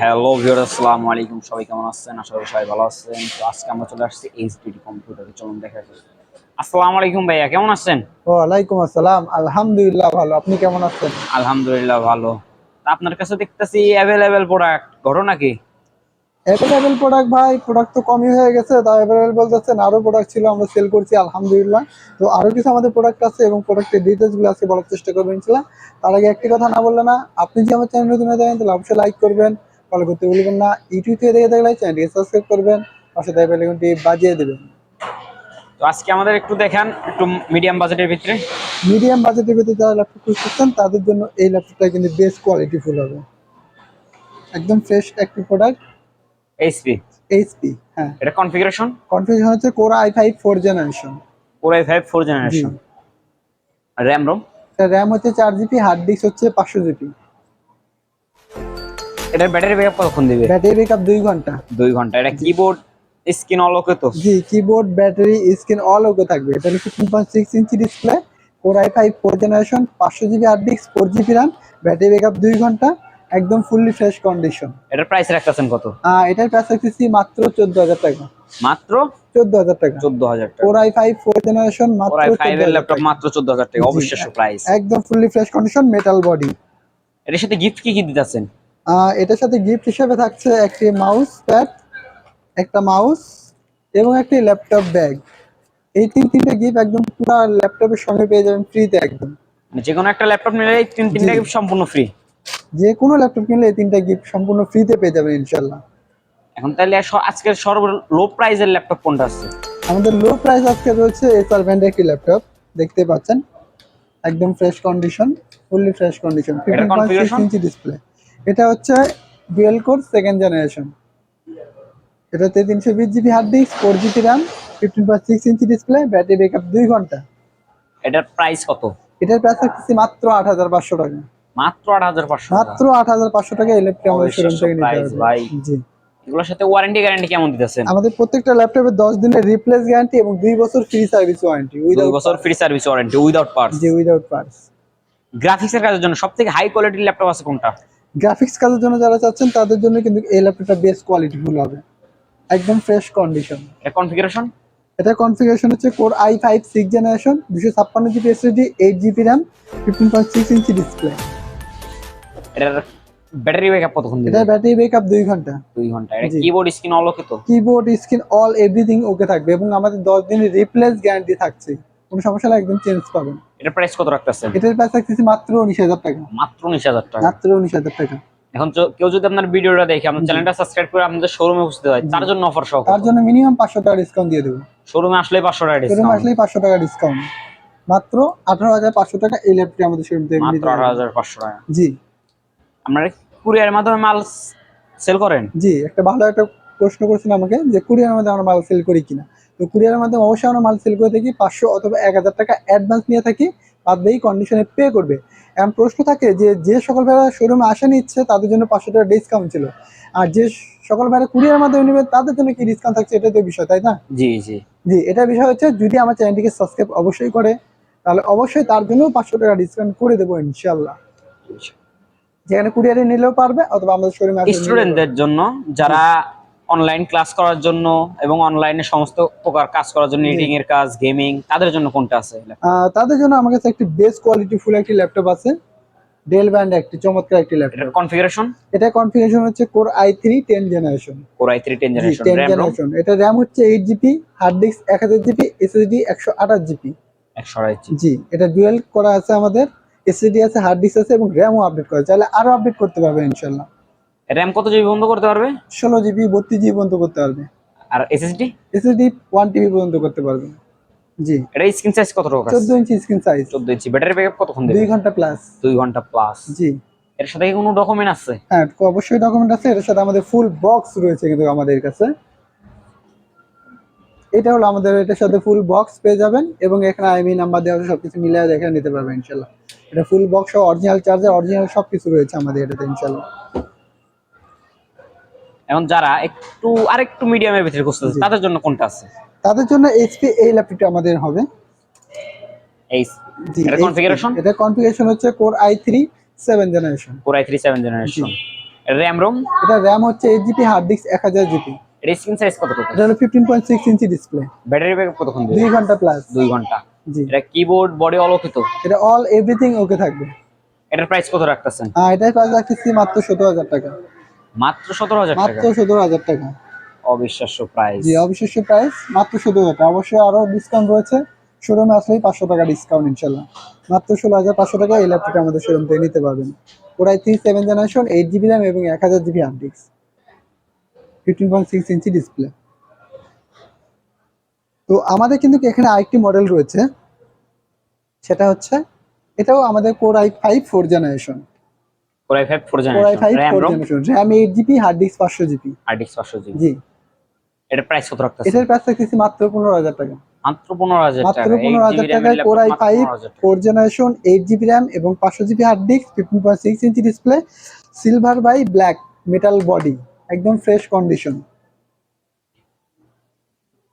Hello viewer আসসালামু আলাইকুম। সবাই কেমন আছেন? আশা করি সবাই ভালো আছেন। তো আজকে আমরা চলে আসছি এইচডিডি কম্পিউটারে চলুন দেখা যাক। আসসালামু আলাইকুম ভাইয়া কেমন আছেন? ওয়ালাইকুম আসসালাম। আলহামদুলিল্লাহ ভালো। আপনি কেমন আছেন? আলহামদুলিল্লাহ ভালো। তা আপনার কাছে দেখতেছি অ্যাভেলেবেল প্রোডাক্ট ঘটনা কি? অ্যাভেলেবেল প্রোডাক্ট ভাই প্রোডাক্ট তো কমই হয়ে গেছে তাও অ্যাভেলেবেল বলতেছেন আরও প্রোডাক্ট ছিল আমরা সেল করছি আলহামদুলিল্লাহ। তো আরও কিছু আমাদের প্রোডাক্ট আছে এবং প্রোডাক্টের ডিটেলসগুলো আজকে বলার চেষ্টা করবেন ইনশাল্লাহ তার আগে একটি কথা না বললে না আপনি যদি আমার চ্যানেল নতুন হয়ে থাকেন তাহলে অবশ্যই লাইক করবেন। ফলো করতে ভুলবেন না। ইউটিউব থেকে দেখে থাকলে চ্যানেলটি সাবস্ক্রাইব করবেন পাশে তাই বেলাইকনটি বাজিয়ে দেবেন। তো আজকে আমাদের একটু দেখান একটু মিডিয়াম বাজেটের ভিতরে। মিডিয়াম বাজেটের ভিতরে যারা ল্যাপটপ খুঁজতেছেন তাদের জন্য এই ল্যাপটপটা কিন্তু বেস্ট কোয়ালিটি ফুল হবে। একদম ফ্রেশ একটি প্রোডাক্ট এইচপি এইচপি হ্যাঁ। এটা কনফিগারেশন কনফিগারেশন হচ্ছে core i five four generation core i five four generation RAM ROM RAM হচ্ছে চার জিবি হার্ড ডিস্ক হচ্ছে পাঁচশো জিবি এটার ব্যাটারি ব্যাকআপ কতক্ষণ দিবে? ব্যাটারি ব্যাকআপ দুই ঘণ্টা। দুই ঘণ্টা। এটা কিবোর্ড স্ক্রিন অল ওকে তো? জি keyboard battery screen all okay থাকবে। এটা হচ্ছে two point six inch display core i five four generation পাঁচশো GB hard disk four GB RAM battery backup দুই ঘণ্টা একদম ফুললি ফ্রেশ কন্ডিশন এটার প্রাইস রাখতেছেন কত? হ্যাঁ এটার প্রাইস রাখতেছি মাত্র চোদ্দ হাজার টাকা। মাত্র? চোদ্দ হাজার টাকা। চোদ্দ হাজার টাকা। Core i five four generation মাত্র কোর আই 14,000 এর ল্যাপটপ মাত্র চোদ্দ হাজার টাকা জি। অবিশ্বাস্য প্রাইস একদম fully fresh condition metal body এটার সাথে গিফট কি কি দিতেছেন? এটার সাথে গিফট হিসেবে থাকছে একটি মাউস প্যাড একটা মাউস এবং একটি ল্যাপটপ ব্যাগ এই তিন তিনটে গিফট একদম পুরো ল্যাপটপের সঙ্গে পেয়ে যাবেন ফ্রিতে একদম। মানে যে কোনো একটা ল্যাপটপ নিলে এই তিন তিনটা gift সম্পূর্ণ ফ্রি যে কোনো ল্যাপটপ কিনলে এই তিনটা গিফট সম্পূর্ণ ফ্রিতে পেয়ে যাবেন ইনশাল্লাহ এখন তাহলে আজকের সর্ব লো প্রাইজের ল্যাপটপ কোনটা আছে? আমাদের লো প্রাইস আজকে রয়েছে এসআর ব্র্যান্ডের একটি ল্যাপটপ দেখতে পাচ্ছেন। একদম fresh condition fully fresh condition fifteen point six? Inch display এটা হচ্ছে ডুয়েল কোর সেকেন্ড জেনারেশন এটাতে তিনশো বিশ GB hard disk four GB RAM fifteen point six inch display battery backup দুই ঘণ্টা। এটার প্রাইস কত? এটার প্রাইস রাখতেছি মাত্র আট হাজার পাঁচশো টাকা। মাত্র আট হাজার পাঁচশো মাত্র আট হাজার পাঁচশো টাকা ল্যাপটপ আমাদের শোরুম থেকে নিতে price, ভাই। হবে জি। এগুলোর সাথে ওয়ারেন্টি গ্যারান্টি কেমন দিতেছেন? আমাদের প্রত্যেকটা ল্যাপটপে দশ দিনের রিপ্লেস গ্যারান্টি এবং দুই বছর ফ্রি সার্ভিস ওয়ারেন্টি উইদাউট বছর free service warranty without parts জি উইদাউট পার্টস গ্রাফিক্সের কাজের জন্য সব থেকে হাই কোয়ালিটির ল্যাপটপ আছে কোনটা? গ্রাফিক্স কাজের জন্য যারা চাচ্ছেন তাদের জন্য কিন্তু এই ল্যাপটপটা বেস্ট কোয়ালিটি ফুল হবে। একদম ফ্রেশ কন্ডিশন এটা কনফিগারেশন এটা কনফিগারেশন হচ্ছে core i five six generation দুশো ছাপ্পান্ন GB SSD eight GB RAM fifteen point six inch display এটার ব্যাটারি ব্যাকআপ কতক্ষণ এটার ব্যাটারি ব্যাকআপ দুই ঘণ্টা। দুই ঘণ্টা। এটা কিবোর্ড স্ক্রিন অল ওকে তো? Keyboard screen all everything okay থাকবে এবং আমাদের দশ দিনের রিপ্লেস গ্যারান্টি থাকছে। কোনো সমস্যা হলে একদম চেঞ্জ পাবেন। এটার প্রাইস কত রাখতেছেন? এটার প্রাইস থাকতেছে মাত্র উনিশ হাজার টাকা। মাত্র উনিশ হাজার টাকা। মাত্র উনিশ হাজার টাকা। এখন কেউ যদি আপনার ভিডিওটা দেখে আপনার চ্যানেলটা সাবস্ক্রাইব করে আপনাদের শোরুমে বুঝতে হয় তার জন্য অফার সহ তার জন্য মিনিমাম পাঁচশো টাকা ডিসকাউন্ট দিয়ে দেবো। শোরুমে আসলে পাঁচশো টাকা শোরুম ডিসকাউন্ট আসলেই পাঁচশো টাকা ডিসকাউন্ট মাত্র আঠারো হাজার পাঁচশো টাকা এই ল্যাপটপটি আমাদের শোরুম থেকে মাত্র নিতে আঠারো পারবেন। হাজার পাঁচশো টাকা। জি। আপনারা কুরিয়ারের মাধ্যমে মাল সেল করেন? জি একটা ভালো একটা প্রশ্ন করছেন আমাকে যে কুরিয়ারের মাধ্যমে আমরা মাল সেল করি কিনা। তো কুরিয়ারের মাধ্যমে অবশ্যই আমরা মাল সেল করে থাকি পাঁচশো অথবা এক হাজার টাকা অ্যাডভান্স নিয়ে থাকি বাদ বাকি কন্ডিশনে পে করবে। এমন প্রশ্ন থাকে যে যে সকল ভাইরা শোরুমে আসেন ইচ্ছে তাদের জন্য পাঁচশো টাকা ডিসকাউন্ট ছিল। আর যে সকল ভাইরা কুরিয়ারের মাধ্যমে নেবে তাদের জন্য কি ডিসকাউন্ট থাকছে এটা তো বিষয় তাই না? জি জি। জি এটা বিষয় হচ্ছে যদি আমার চ্যানেলটিকে সাবস্ক্রাইব অবশ্যই করে তাহলে অবশ্যই তার জন্য পাঁচশো টাকা ডিসকাউন্ট করে দেবো ইনশাল্লাহ যেখানে কুরিয়ারে নিলেও পারবে অথবা আমাদের শোরুমে স্টুডেন্টদের জন্য যারা অনলাইন ক্লাস করার জন্য এবং অনলাইনে সমস্ত প্রকার কাজ করার জন্য এডিটিং এর কাজ গেমিং তাদের জন্য কোনটা আছে তাদের জন্য আমার কাছে একটি বেস্ট কোয়ালিটি ফুল একটি ল্যাপটপ আছে। ডেল ব্র্যান্ড একটি চমৎকার একটি ল্যাপটপ কনফিগারেশন এটা কনফিগারেশন হচ্ছে core i three ten generation core i3 10 generation এটা র্যাম হচ্ছে এইট জিবি হার্ড ডিস্ক এক হাজার জিবি এসএসডি একশো আঠাশ জিবি 128 জি এটা ডুয়েল করা আছে আমাদের। এসএসডি আছে হার্ড ডিস্ক আছে এবং র্যামও আপডেট করা চাইলে আরও আপডেট করতে পারবে ইনশাল্লাহ RAM কত জিবি বন্ধ করতে পারবে? ষোলো জিবি বত্রিশ জিবি পর্যন্ত করতে পারবে। আর SSD? এসএসডি ওয়ান টিবি পর্যন্ত করতে পারবে। জি। এটা স্ক্রিন সাইজ কত টাকা চোদ্দ inch screen size 14 inch battery backup কতক্ষণ দেবে? দুই ঘণ্টা প্লাস 2 ঘণ্টা প্লাস জি। এর সাথে কি কোনো ডকুমেন্ট আছে? হ্যাঁ অবশ্যই ডকুমেন্ট আছে। এর সাথে আমাদের ফুল বক্স রয়েছে কিন্তু আমাদের কাছে। এটা হলো আমাদের এটার সাথে ফুল বক্স পেয়ে যাবেন এবং এখানে আইমি নাম্বার দেওয়া আছে সবকিছু মিলিয়ে দেখে নিতে পারবেন ইনশাল্লাহ। এটা full box original charger original সবকিছু রয়েছে আমাদের এটাতে ইনশাল্লাহ। এখন যারা একটু আরেকটু মিডিয়ামের ভিতরে খুঁজতেছে। তাদের জন্য কোনটা আছে? তাদের জন্য এইচপি এই ল্যাপটপটা আমাদের হবে। এই এটা configuration? এটা কনফিগারেশন হচ্ছে core i three seven generation core i3 7 generation RAM ROM এটা র্যাম হচ্ছে এইট জিবি হার্ড ডিস্ক এক হাজার জিবি এটা স্ক্রিন সাইজ এটা হলো fifteen point six inch display battery backup কতক্ষণ দুই দেবে ঘণ্টা প্লাস দুই ঘণ্টা। জি। এটা কিবোর্ড বডি অলোকিত এটা অল এভরিথিং ওকে থাকবে। এটার প্রাইস কত রাখতেছেন? হ্যাঁ এটাই প্রাইস রাখতেছি মাত্র সতেরো হাজার টাকা। মাত্র সতেরো হাজার টাকা। মাত্র সতেরো হাজার টাকা। অবিশ্বাস্য প্রাইস জি অবিশ্বাস্য প্রাইস মাত্র সতেরো টাকা। অবশ্যই আরও ডিসকাউন্ট রয়েছে। শোরুমে আসলেই পাঁচশো টাকা ডিসকাউন্ট ইনশাল্লাহ। মাত্র ষোলো হাজার পাঁচশো টাকা এই ল্যাপটপটা আমাদের শোরুম থেকে নিতে পারবেন। ওরাই three seven generation eight GB RAM এবং এক হাজার GB hard disk fifteen point six inch display তো আমাদের কিন্তু এখানে আরেকটি মডেল রয়েছে। সেটা হচ্ছে এটাও আমাদের core i five four generation four core i five RAM four RAM eight GB hard disk পাঁচশো জিবি আর ডিস্ক পাঁচশো জিবি জি। এটার প্রাইস কত রাখতেছেন? এটার প্রাইস রাখতেছি মাত্র পনেরো হাজার টাকা। মাত্র পনেরো হাজার মাত্র টাকা। পনেরো হাজার টাকায় core i five four generation eight GB RAM এবং পাঁচশো GB hard disk fifteen point six inch display silver by black metal body একদম ফ্রেশ কন্ডিশন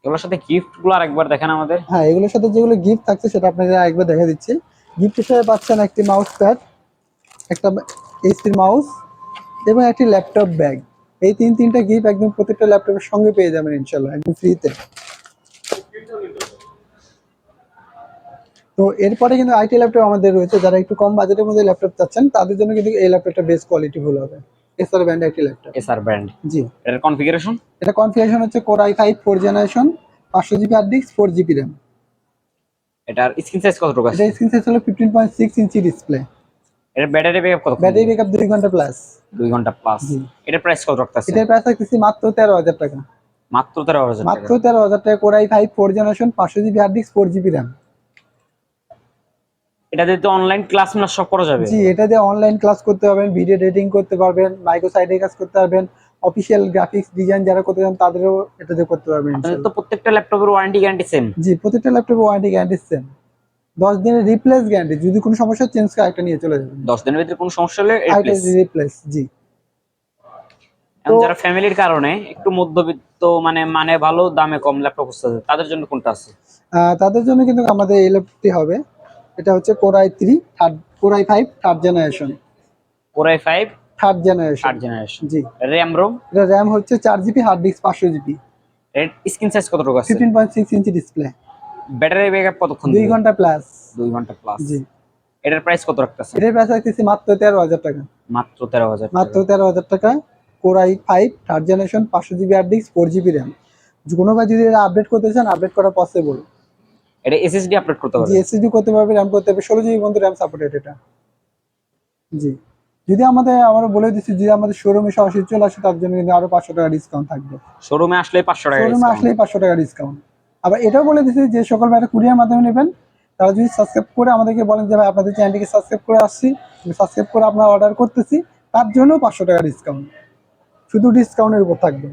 এগুলোর সাথে গিফটগুলো আরেকবার দেখেন আমাদের। হ্যাঁ এগুলোর সাথে যেগুলো গিফট থাকছে সেটা আপনাদের একবার দেখা দিচ্ছি। গিফট হিসেবে পাচ্ছেন একটি মাউস প্যাড একটা এইচপির মাউস এবং একটি ল্যাপটপ ব্যাগ এই তিন তিনটা গিফট একদম প্রত্যেকটা ল্যাপটপের সঙ্গে পেয়ে যাবেন ইনশাল্লাহ একদম ফ্রিতে তো এরপরে কিন্তু আইটি ল্যাপটপ আমাদের রয়েছে যারা একটু কম বাজেটের মধ্যে ল্যাপটপ চাচ্ছেন তাদের জন্য কিন্তু এই ল্যাপটপটা বেস্ট কোয়ালিটি ফুল হবে। এসআর ব্র্যান্ড একটি ল্যাপটপ এসআর ব্র্যান্ড জি। এটার কনফিগারেশন এটা কনফিগারেশন হচ্ছে core i five four generation পাঁচশো GB hard disk four GB RAM এটার স্ক্রিন সাইজ কতটুকু আছে? এটা স্ক্রিন সাইজ হলো fifteen point six inch display এটার ব্যাটারি ব্যাকআপ কত ব্যাটারি ব্যাকআপ দুই ঘণ্টা প্লাস দুই ঘণ্টা প্লাস জি। এটার প্রাইস কত রাখতেছে এটার প্রাইস রাখতেছি মাত্র তেরো হাজার টাকা। মাত্র তেরো হাজার মাত্র টাকা তেরো হাজার টাকা core i five four generation পাঁচশো GB hard disk four GB RAM এটা দিয়ে তো অনলাইন ক্লাস না সব করা যাবে। জি এটা দিয়ে অনলাইন ক্লাস করতে পারবেন ভিডিও এডিটিং করতে পারবেন মাইক্রো সাইডে কাজ করতে পারবেন অফিসিয়াল গ্রাফিক্স ডিজাইন যারা করতে চান তাদেরও এটা দিয়ে করতে পারবেন। তো প্রত্যেকটা ল্যাপটপের ওয়ারেন্টি গ্যারান্টি সেম জি প্রত্যেকটা ল্যাপটপে ওয়ারেন্টি গ্যারান্টি সেম দশ দিনের রিপ্লেস গ্যারান্টি যদি কোনো সমস্যা চেঞ্জ করে একটা নিয়ে চলে যাবেন। দশ দিনের ভিতরে কোনো সমস্যা হলে। রিপ্লেস জি। যারা ফ্যামিলির কারণে একটু মধ্যবিত্ত মানে মানে ভালো দামে কম ল্যাপটপ খুঁজতেছে তাদের জন্য কোনটা আছে? তাদের জন্য কিন্তু আমাদের এই ল্যাপটপটি হবে। এটা হচ্ছে core i three third core i five third generation core i five third generation আট জেনারেশন জি। র্যাম রোম এটা র্যাম হচ্ছে চার জিবি হার্ড ডিস্ক পাঁচশো জিবি স্ক্রিন সাইজ কতটুকু আছে? Fifteen point six inch display battery backup কতক্ষণ দুই দিবে? ঘণ্টা প্লাস দুই ঘণ্টা প্লাস জি। এটার প্রাইস কত রাখতেছে এটার প্রাইস রাখতেছি মাত্র তেরো হাজার টাকা। মাত্র তেরো হাজার মাত্র তেরো হাজার টাকা। Core i five third generation পাঁচশো GB hard disk four GB RAM কোনো ভাই যদি এটা আপডেট করতে চান আপডেট করা পসিবল এটা এসএসডি আপডেট করতে পারবে জি এসএসডি করতে পারবে র্যাম করতে পারবে। ষোলো জিবি পর্যন্ত র্যাম সাপোর্টেড এটা। জি। যদি আমাদের আমরা বলে দিচ্ছি যদি আমাদের শোরুমে সরাসরি চলে আসে তার জন্য কিন্তু আরও পাঁচশো টাকা ডিসকাউন্ট থাকবে। শোরুমে আসলে পাঁচশো টাকা শোরুমে। আসলেই পাঁচশো টাকা ডিসকাউন্ট আবার এটাও বলে দিচ্ছি যে সকল ভাইরা কুরিয়ার মাধ্যমে নেবেন। তারা যদি সাবস্ক্রাইব করে আমাদেরকে বলেন যে ভাই আপনাদের চ্যানেলটিকে সাবস্ক্রাইব করে আসছি। সাবস্ক্রাইব করে আপনার অর্ডার করতেছি। তার জন্য পাঁচশো টাকা ডিসকাউন্ট শুধু ডিসকাউন্টের উপর থাকবে।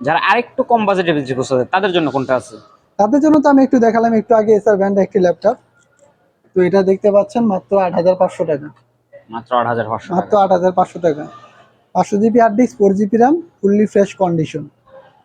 যারা আরেকটু কম বাজেটে বিক্রি করছে তাদের জন্য কোনটা আছে? তাদের জন্য তো আমি একটু দেখালাম একটু আগে এসআর ব্র্যান্ড একটি ল্যাপটপ তো এটা দেখতে পাচ্ছেন মাত্র আট হাজার পাঁচশো টাকা। মাত্র আট হাজার পাঁচশো মাত্র আট হাজার পাঁচশো টাকা। পাঁচশো GB hard disk four GB RAM fully fresh condition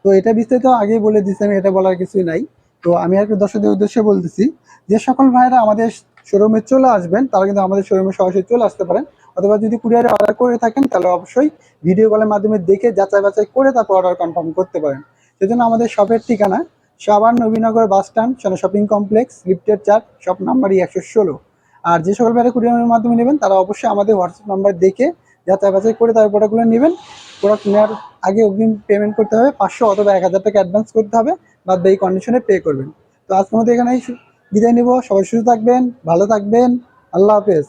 তো এটা বিস্তারিত আগেই বলে দিচ্ছি আমি এটা বলার কিছুই নাই। তো আমি আর দর্শকদের উদ্দেশ্যে বলতেছি যে সকল ভাইরা আমাদের শোরুমে চলে আসবেন, তারা কিন্তু আমাদের শোরুমে সরাসরি চলে আসতে পারেন। অথবা যদি কুরিয়ারে অর্ডার করে থাকেন, তাহলে অবশ্যই ভিডিও কলের মাধ্যমে দেখে যাচাই বাছাই করে তারপর অর্ডার কনফার্ম করতে পারেন। সেজন্য আমাদের শপের ঠিকানা সাবান Nabinagar bus stand Sona shopping complex লিফটের চার শপ নাম্বারই একশো ষোলো। আর যে সকল ভাইরা কুরিয়ারের মাধ্যমে নেবেন, তারা অবশ্যই আমাদের হোয়াটসঅ্যাপ নাম্বার দেখে যাচাই বাছাই করে তার প্রোডাক্টগুলো নেবেন। প্রোডাক্ট নেওয়ার আগে অগ্রিম পেমেন্ট করতে হবে। পাঁচশো অথবা এক হাজার টাকা অ্যাডভান্স করতে হবে। বাদ এই কন্ডিশনে পে করবেন। তো আজকের মধ্যে এখানেই বিদায় নেব। সবাই সুস্থ থাকবেন, ভালো থাকবেন। আল্লাহ হাফেজ।